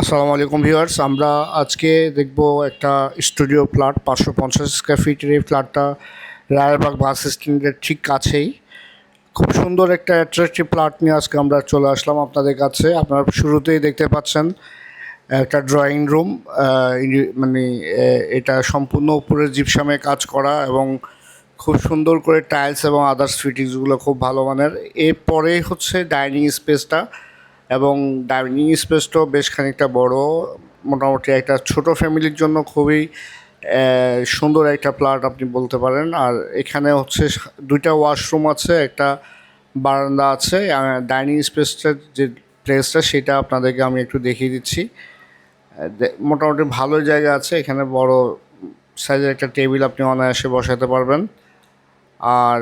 আসসালামু আলাইকুম ভিউয়ার্স, আমরা আজকে দেখব একটা স্টুডিও ফ্ল্যাট পাঁচশো পঞ্চাশ স্কোয়ার ফিটের এই ফ্ল্যাটটা রায়েরবাগ বাস স্ট্যান্ডের ঠিক কাছেই। খুব সুন্দর একটা অ্যাট্রাকটিভ ফ্ল্যাট নিয়ে আজকে আমরা চলে আসলাম আপনাদের কাছে। আপনারা শুরুতেই দেখতে পাচ্ছেন, একটা ড্রয়িং রুম মানে এটা সম্পূর্ণ উপরে জিপসামে কাজ করা এবং খুব সুন্দর করে টাইলস এবং আদার্স ফিটিংসগুলো খুব ভালো মানের। এরপরে হচ্ছে ডাইনিং স্পেসটা এবং ডাইনিং স্পেসটাও বেশ খানিকটা বড়। মোটামুটি একটা ছোট ফ্যামিলির জন্য খুবই সুন্দর একটা ফ্ল্যাট আপনি বলতে পারেন। আর এখানে হচ্ছে দুইটা ওয়াশরুম আছে, একটা বারান্দা আছে ডাইনিং স্পেসটার যে প্লেসটা সেটা আপনাদেরকে আমি একটু দেখিয়ে দিচ্ছি। মোটামুটি ভালো জায়গা আছে, এখানে বড় সাইজের একটা টেবিল আপনি অনায়াসে বসাতে পারবেন। আর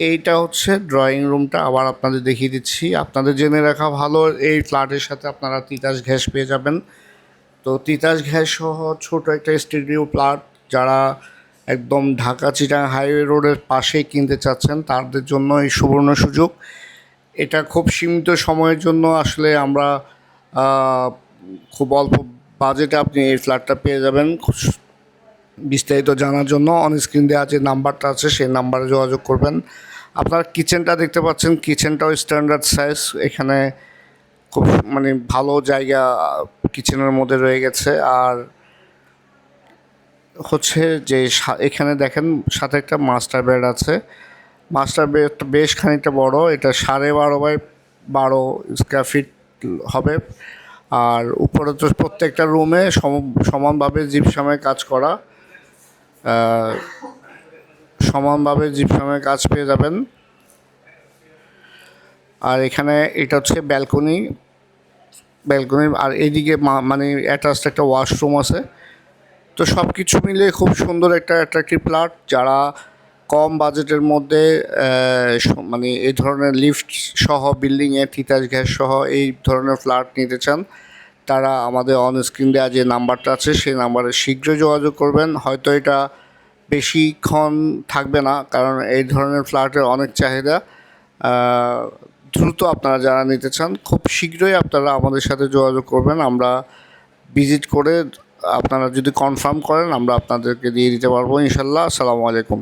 এইটা হচ্ছে ড্রয়িং রুমটা আবার আপনাদের দেখিয়ে দিচ্ছি। আপনাদের জেনে রাখা ভালো, এই ফ্ল্যাটের সাথে আপনারা তিতাস গ্যাস পেয়ে যাবেন। তো তিতাস গ্যাস সহ ছোটো একটা স্টুডিও ফ্ল্যাট যারা একদম ঢাকা চিটাং হাইওয়ে রোডের পাশেই কিনতে চাচ্ছেন, তাদের জন্য এই সুবর্ণ সুযোগ। এটা খুব সীমিত সময়ের জন্য আসলে আমরা খুব অল্প বাজেটে আপনি এই ফ্ল্যাটটা পেয়ে যাবেন। বিস্তারিত জানার জন্য অন স্ক্রিন দেওয়া যে নাম্বারটা আছে, সেই নাম্বারে যোগাযোগ করবেন। আপনার কিচেনটা দেখতে পাচ্ছেন কিচেনটাও স্ট্যান্ডার্ড সাইজ এখানে খুব মানে ভালো জায়গা কিচেনের মধ্যে রয়ে গেছে। আর হচ্ছে যে এখানে দেখেন, সাথে একটা মাস্টার বেড আছে। মাস্টার বেডটা বেশ খানিকটা বড়। এটা সাড়ে বারো বাই বারো স্কোয়ার ফিট হবে। আর উপরে তো প্রত্যেকটা রুমে সম, সমানভাবে জিপসামে কাজ করা। সমানভাবে জিপসামে কাজ পেয়ে যাবেন। আর এখানে এটা হচ্ছে ব্যালকনি। ব্যালকনি, আর এইদিকে মানে অ্যাটাচড একটা ওয়াশরুম আছে। তো সব কিছু মিলে খুব সুন্দর একটা অ্যাট্রাকটিভ ফ্ল্যাট যারা কম বাজেটের মধ্যে মানে এই ধরনের লিফট সহ বিল্ডিংয়ে তিতাস গ্যাস সহ, এই ধরনের ফ্ল্যাট নিতে চান। তারা আমাদের অন স্ক্রিন দেওয়া যে নাম্বারটা আছে, সেই নাম্বারে শীঘ্রই যোগাযোগ করবেন। হয়তো এটা বেশিক্ষণ থাকবে না, কারণ এই ধরনের ফ্ল্যাটের অনেক চাহিদা দ্রুত আপনারা যারা নিতে চান, খুব শীঘ্রই আপনারা আমাদের সাথে যোগাযোগ করবেন। আমরা ভিজিট করে আপনারা যদি কনফার্ম করেন, আমরা আপনাদেরকে দিয়ে দিতে পারব। ইনশাল্লাহ, আসসালামু আলাইকুম।